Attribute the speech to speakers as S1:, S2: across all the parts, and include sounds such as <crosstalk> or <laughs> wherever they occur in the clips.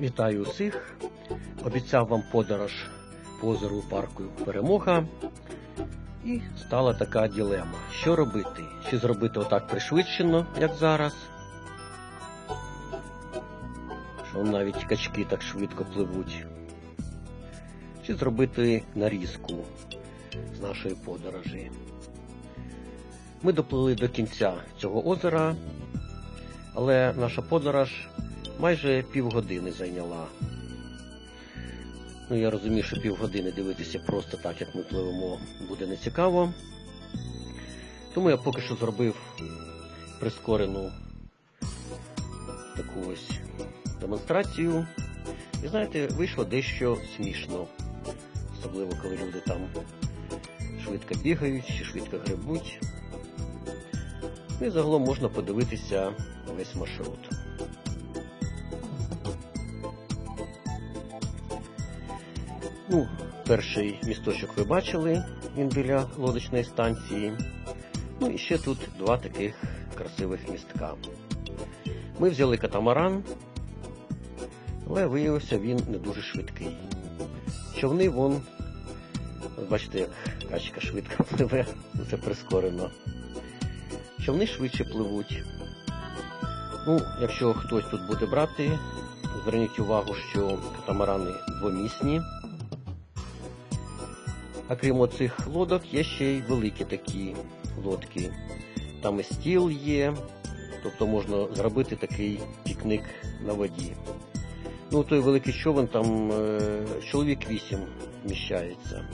S1: Вітаю усіх! Обіцяв вам подорож по озеру парку Перемога. І стала така ділема. Що робити? Чи зробити отак пришвидшено, як зараз? Що навіть качки так швидко пливуть. Чи зробити нарізку з нашої подорожі? Ми доплили до кінця цього озера, але наша подорож майже півгодини зайняла. Ну, я розумію, що півгодини дивитися просто так, як ми пливемо, буде нецікаво. Тому я поки що зробив прискорену таку ось демонстрацію. І знаєте, вийшло дещо смішно. Особливо, коли люди там швидко бігають чи швидко грибуть. Ну і загалом можна подивитися весь маршрут. Ну, перший місточок ви бачили, він біля лодочної станції. Ну і ще тут два таких красивих містка. Ми взяли катамаран, але виявився він не дуже швидкий. Човни вон, бачите, як качка швидко <laughs> пливе, це прискорено. Човни швидше пливуть. Ну, якщо хтось тут буде брати, зверніть увагу, що катамарани двомісні. А крім оцих лодок, є ще й великі такі лодки. Там і стіл є, тобто можна зробити такий пікник на воді. Ну, той великий човен, там е, чоловік вісім вміщається.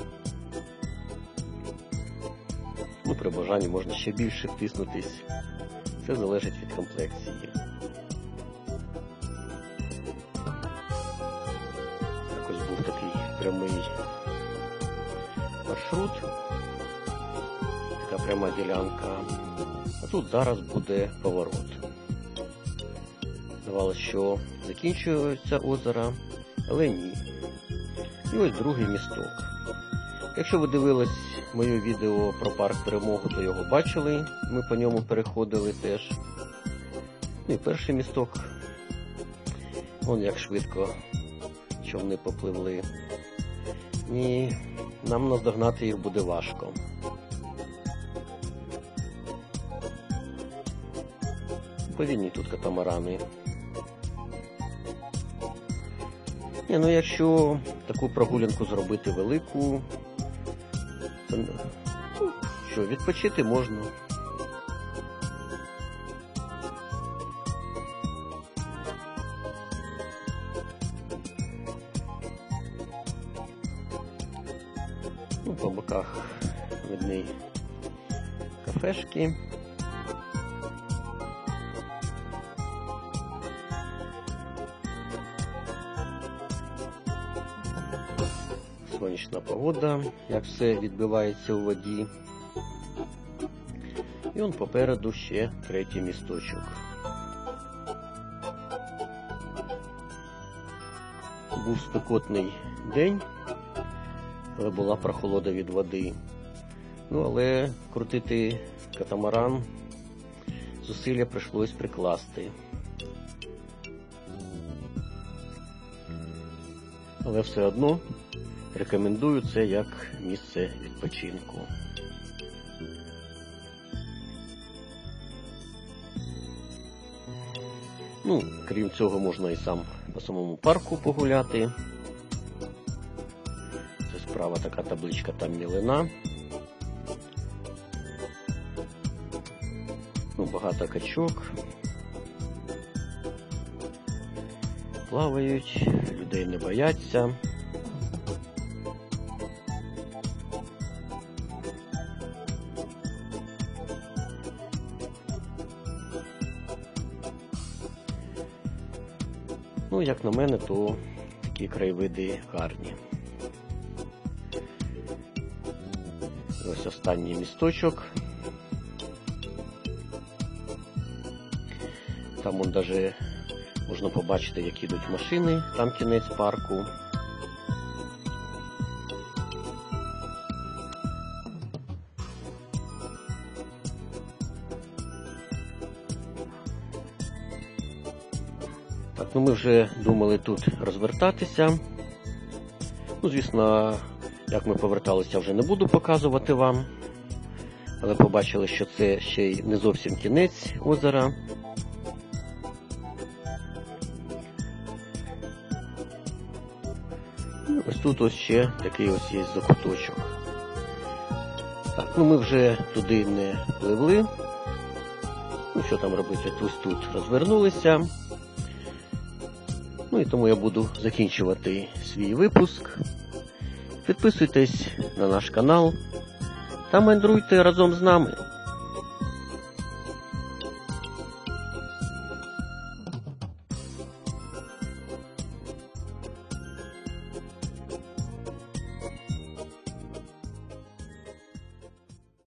S1: Ну, при бажанні можна ще більше втиснутись. Це залежить від комплекції. Якось був такий прямий маршрут. Така пряма ділянка. А тут зараз буде поворот. Здавалося, що закінчується озеро, але ні. І ось другий місток. Якщо ви дивились моє відео про парк перемогу, то його бачили. Ми по ньому переходили теж. Ну і перший місток. Вон як швидко човни попливли. І нам наздогнати їх буде важко. Повільні тут катамарани. Ні, ну якщо таку прогулянку зробити велику, то ну, що, відпочити можна. По боках видні кафешки. Сонячна погода, як все відбивається у воді. І он попереду ще третій місточок. Був спекотний день, була прохолода від води. Ну, але крутити катамаран зусилля прийшлось прикласти. Але все одно рекомендую це як місце відпочинку. Ну, крім цього, можна і сам по самому парку погуляти. Справа така табличка там мілина. Ну, багато качок. Плавають, людей не бояться. Ну, як на мене, то такі краєвиди гарні. Ось останній місточок. Там вон даже можна побачити, як ідуть машини, там кінець парку. Так, ну ми вже думали тут розвертатися. Ну, звісно, як ми поверталися, вже не буду показувати вам. Але побачили, що це ще й не зовсім кінець озера. І ось тут ось ще такий ось є закуточок. Так, ну ми вже туди не пливли. Ну, що там робити? Ось тут розвернулися. Ну і тому я буду закінчувати свій випуск. Підписуйтесь на наш канал та мандруйте разом з нами.